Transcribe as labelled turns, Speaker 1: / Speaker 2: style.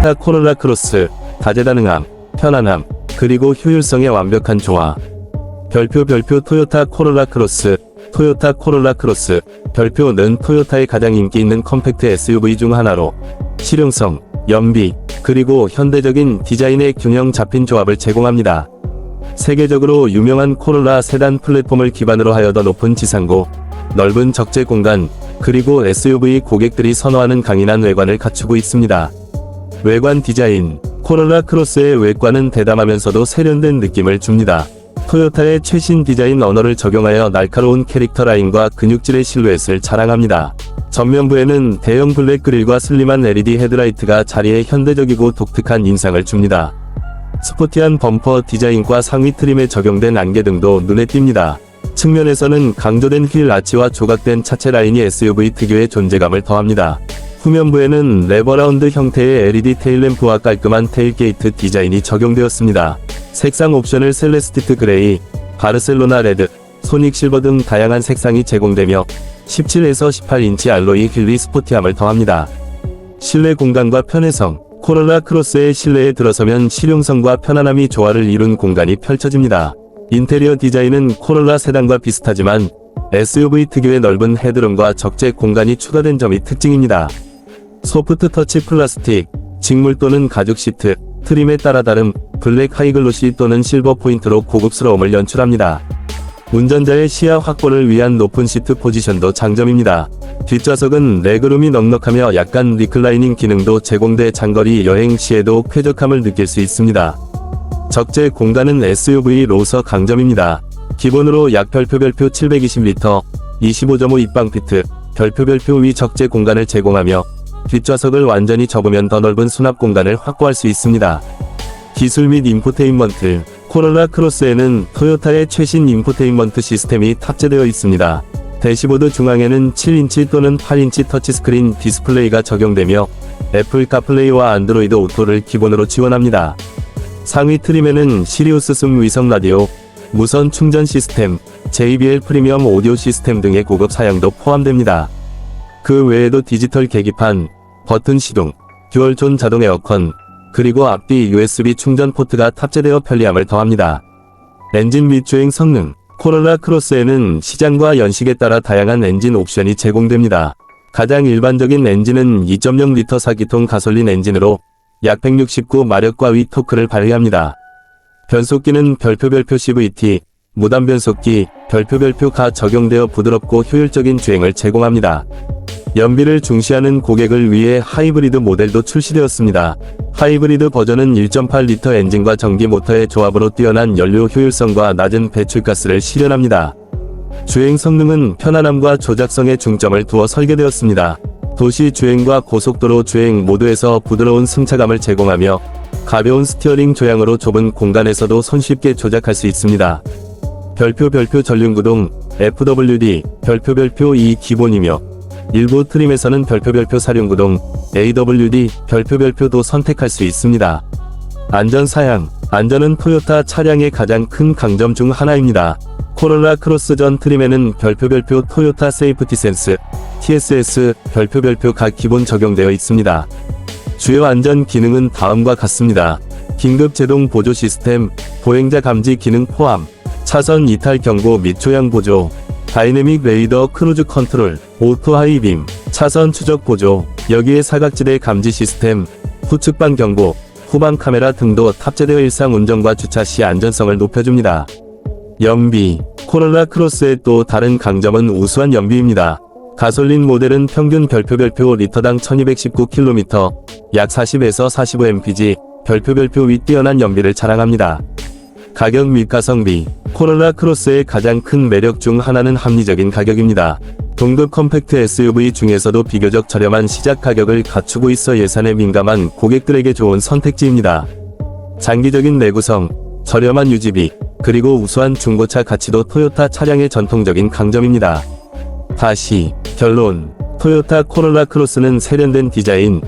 Speaker 1: 토요타 코롤라 크로스, 다재다능함, 편안함, 그리고 효율성의 완벽한 조화. 별표 별표 토요타 코롤라 크로스, 토요타 코롤라 크로스, 별표는 토요타의 가장 인기 있는 컴팩트 SUV 중 하나로 실용성, 연비, 그리고 현대적인 디자인의 균형 잡힌 조합을 제공합니다. 세계적으로 유명한 코롤라 세단 플랫폼을 기반으로 하여 더 높은 지상고, 넓은 적재 공간, 그리고 SUV 고객들이 선호하는 강인한 외관을 갖추고 있습니다. 외관 디자인 코롤라 크로스의 외관은 대담하면서도 세련된 느낌을 줍니다. 토요타의 최신 디자인 언어를 적용하여 날카로운 캐릭터 라인과 근육질의 실루엣을 자랑합니다. 전면부에는 대형 블랙 그릴과 슬림한 LED 헤드라이트가 자리에 현대적이고 독특한 인상을 줍니다. 스포티한 범퍼 디자인과 상위 트림에 적용된 안개 등도 눈에 띕니다. 측면에서는 강조된 휠 아치와 조각된 차체 라인이 SUV 특유의 존재감을 더합니다. 후면부에는 레버라운드 형태의 LED 테일램프와 깔끔한 테일게이트 디자인이 적용되었습니다. 색상 옵션을 셀레스티트 그레이, 바르셀로나 레드, 소닉 실버 등 다양한 색상이 제공되며 17에서 18인치 알로이 휠이 스포티함을 더합니다. 실내 공간과 편의성 코롤라 크로스의 실내에 들어서면 실용성과 편안함이 조화를 이룬 공간이 펼쳐집니다. 인테리어 디자인은 코롤라 세단과 비슷하지만 SUV 특유의 넓은 헤드룸과 적재 공간이 추가된 점이 특징입니다. 소프트 터치 플라스틱, 직물 또는 가죽 시트, 트림에 따라 다름, 블랙 하이글로시 또는 실버 포인트로 고급스러움을 연출합니다. 운전자의 시야 확보를 위한 높은 시트 포지션도 장점입니다. 뒷좌석은 레그룸이 넉넉하며 약간 리클라이닝 기능도 제공돼 장거리 여행 시에도 쾌적함을 느낄 수 있습니다. 적재 공간은 SUV 로서 강점입니다. 기본으로 약 별표별표 720리터, 25.5 입방 피트, 별표별표 위 적재 공간을 제공하며 뒷좌석을 완전히 접으면 더 넓은 수납 공간을 확보할 수 있습니다. 기술 및 인포테인먼트 코롤라 크로스에는 토요타의 최신 인포테인먼트 시스템이 탑재되어 있습니다. 대시보드 중앙에는 7인치 또는 8인치 터치스크린 디스플레이가 적용되며 애플 카플레이와 안드로이드 오토를 기본으로 지원합니다. 상위 트림에는 시리우스 숨 위성 라디오, 무선 충전 시스템, JBL 프리미엄 오디오 시스템 등의 고급 사양도 포함됩니다. 그 외에도 디지털 계기판, 버튼 시동, 듀얼존 자동 에어컨, 그리고 앞뒤 USB 충전 포트가 탑재되어 편리함을 더합니다. 엔진 및 주행 성능 코롤라 크로스에는 시장과 연식에 따라 다양한 엔진 옵션이 제공됩니다. 가장 일반적인 엔진은 2.0리터 4기통 가솔린 엔진으로 약 169마력과 위 토크를 발휘합니다. 변속기는 별표별표 CVT, 무단 변속기, 별표별표가 적용되어 부드럽고 효율적인 주행을 제공합니다. 연비를 중시하는 고객을 위해 하이브리드 모델도 출시되었습니다. 하이브리드 버전은 1.8리터 엔진과 전기 모터의 조합으로 뛰어난 연료 효율성과 낮은 배출가스를 실현합니다. 주행 성능은 편안함과 조작성에 중점을 두어 설계되었습니다. 도시 주행과 고속도로 주행 모두에서 부드러운 승차감을 제공하며 가벼운 스티어링 조향으로 좁은 공간에서도 손쉽게 조작할 수 있습니다. 별표 별표 전륜구동 FWD 별표 별표 2 기본이며 일부 트림에서는 별표 별표 사륜구동 AWD 별표 별표도 선택할 수 있습니다. 안전 사양 안전은 토요타 차량의 가장 큰 강점 중 하나입니다. 코롤라 크로스 전 트림에는 별표 별표 토요타 세이프티 센스 TSS 별표 별표가 기본 적용되어 있습니다. 주요 안전 기능은 다음과 같습니다. 긴급 제동 보조 시스템, 보행자 감지 기능 포함, 차선 이탈 경고 및 조향 보조, 다이내믹 레이더 크루즈 컨트롤, 오토 하이빔, 차선 추적 보조, 여기에 사각지대 감지 시스템, 후측방 경고, 후방 카메라 등도 탑재되어 일상 운전과 주차 시 안전성을 높여줍니다. 연비, 코롤라 크로스의 또 다른 강점은 우수한 연비입니다. 가솔린 모델은 평균 별표 별표 리터당 1219km, 약 40에서 45mpg, 별표 별표 위 뛰어난 연비를 자랑합니다. 가격 및 가성비 코롤라 크로스의 가장 큰 매력 중 하나는 합리적인 가격입니다. 동급 컴팩트 SUV 중에서도 비교적 저렴한 시작 가격을 갖추고 있어 예산에 민감한 고객들에게 좋은 선택지입니다. 장기적인 내구성, 저렴한 유지비, 그리고 우수한 중고차 가치도 토요타 차량의 전통적인 강점입니다. 다시 결론 토요타 코롤라 크로스는 세련된 디자인,